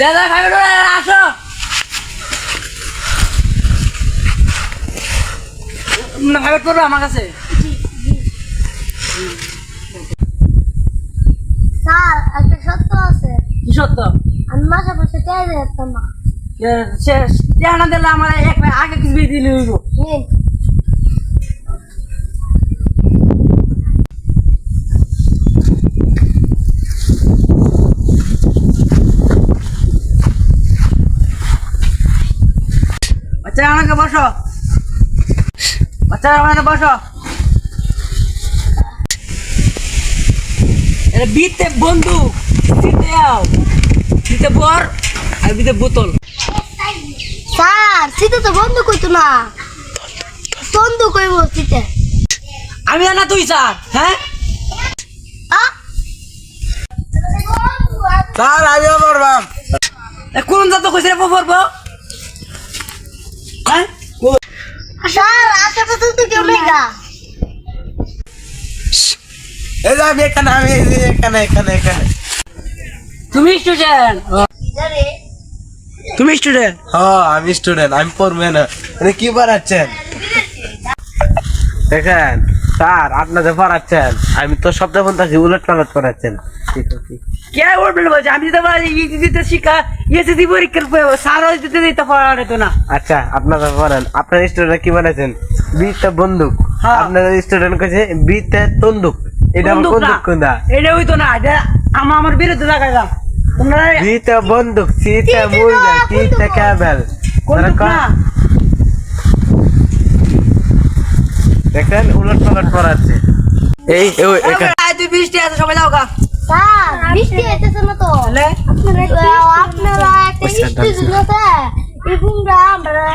দাদা পড়ো আসো। না ফাইভেট আমার কাছে। স্যার একটা সত্য আছে। কি সত্য? আমি মাসে টের যেতাম না। সে জানা দিলে আমার এক আগে কিছু দিলে বাচ্চারা আমাকে বসো। বাচ্চারা আমাকে বসো। এটা বিতে বন্ধু দিতে আও। দিতে বর আর বিতে বোতল। স্যার শীতে তো বন্ধ করতো না। বন্ধ কইব শীতে আমি না তুই স্যার হ্যাঁ? স্যার আমিও পড়বাম এ, কোন জাত কইছে রে পড়ব হ্যাঁ স্যার আশেপাশে তো কেউ নেই এই আমি এখানে আমি এখানে এখানে এখানে। তুমি স্টুডেন্ট তুমি স্টুডেন্ট হ্যাঁ আমি স্টুডেন্ট আমি পড়বে না মানে কি পড়াচ্ছেন? দেখেন। স্যার আপনাদের পড়াচ্ছেন আমি তো শব্দ বলতেছি উলট পালট পড়াচ্ছেন। কে বলবে বলছে আমি পারি দিতে শিখা দি পরীক্ষার স্যার দিতে দিতে পারে তো না। আচ্ছা আপনারা পড়েন আপনার স্টুডেন্ট কি বলেছেন বিতে বন্দুক। আপনাদের স্টুডেন্ট কাছে বিতে তন্দুক। এটা বন্দুক কোনটা? এটা হইতো না এটা আমার আমার বিরুদ্ধে লাগাইলাম। তোমরা বিতে বন্দুক সিতে তিতে বন্দুক। ক্যাবেল। বন্দুক না। দেখেন উলট পালট পড়াচ্ছে এই তুই বৃষ্টি আছে সবাই যাও গা। বৃষ্টি না তো। আপনারা একটা আমরা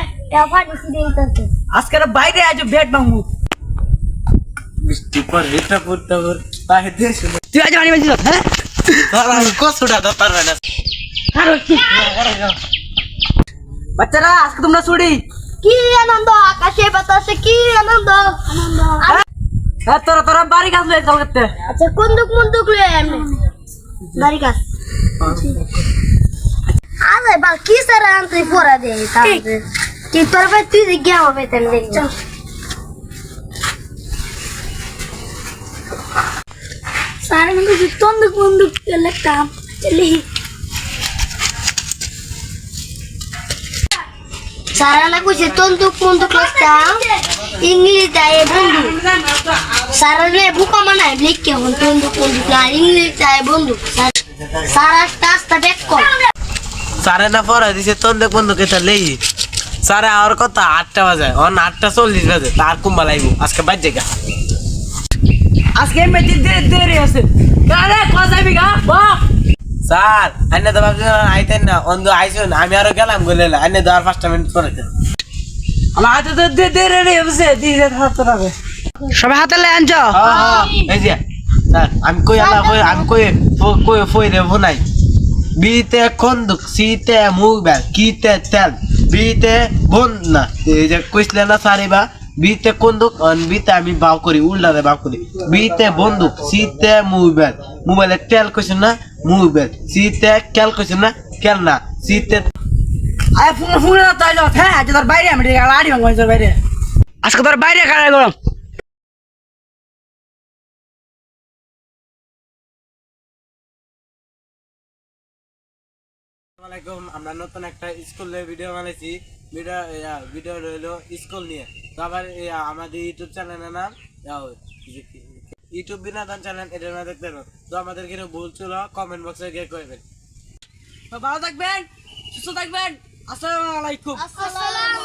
আজকে বাইরে আজ বেড মামু বৃষ্টি পর এটা পড়তে পর তাই দেশ তুই আজ বাড়ি বাজি হ্যাঁ? বাচ্চারা আজকে তোমরা ছুটি কি আনন্দ আকাশে বাতাসে কি আনন্দ হ্যাঁ তোরা তোরা বাড়ি কাজ লয়ে কাল করতে আচ্ছা কুন্দুক মুন্দুক লয়ে এমনি বাড়ি কাজ আরে বা কি স্যার আনতে পড়া দে তাহলে কি তোর ভাই তুই গিয়ে হবে তেন দেখ স্যার আমি কিছু তন্দুক মুন্দুক লিখতাম লিখি আমি কিছু তন্দুক মুন্দুক লিখতাম ইংলিশ দেয় বন্ধু। স্যারের বুকা মানায় লিখকে হন বন্দুক বন্দুক না ইংলিশ স্যার স্যার একটা আস্তা ব্যাক কর। সাড়ে না পড়া দিছে তোর দেখ বন্ধু কেটা লেই। সাড়ে আর কথা আটটা বাজে। অন আটটা চল্লিশ বাজে। তার কুম্বা লাইব আজকে বাজ জায়গা আজকে মেয়েদের দেরি আছে। কয় যাবি গা? বাহ! স্যার আইনে তো ভাবছি আইতেন না। অন্ধ আইসুন আমি আরও গেলাম গলে আইনে তো আর পাঁচটা মিনিট পরে আমার হাতে তো দে- হচ্ছে দিয়ে হবে। সবাই হাতে লে আনছ? এই যে স্যার আমি কই আলা কই আমি কই কই ফই রে ভুনাই বিতে খন্দুক সিতে মুগবেল কিতে তেল বিতে বন না এই যে কইসলে না সারিবা বিতে কন্দুক অন বিতে আমি বাও করি উল্টা বাও করি। বিতে বন্দুক সিতে মুগবেল মোবাইলে তেল কইছ না? মুগবেল সিতে কেল কইছ না? কেল না। সিতে আরে ফোন ফোন তাই যাও হ্যাঁ আজ তোর বাইরে আমি আড়ি ভাঙবো তোর বাইরে। আজকে তোর বাইরে খারাপ গরম আসসালামাইকুম আমরা নতুন একটা স্কুলের ভিডিও বানাইছি। ভিডিও ভিডিও রইল স্কুল নিয়ে। তো আবার আমাদের ইউটিউব চ্যানেলের নাম ইউটিউব বিনোদন চ্যানেল এটার মধ্যে দেখতে পারো। তো আমাদের কিন্তু ভুল ছিল কমেন্ট বক্সে গিয়ে করবেন ভালো থাকবেন, সুস্থ থাকবেন। আসসালামু আলাইকুম। আসসালামু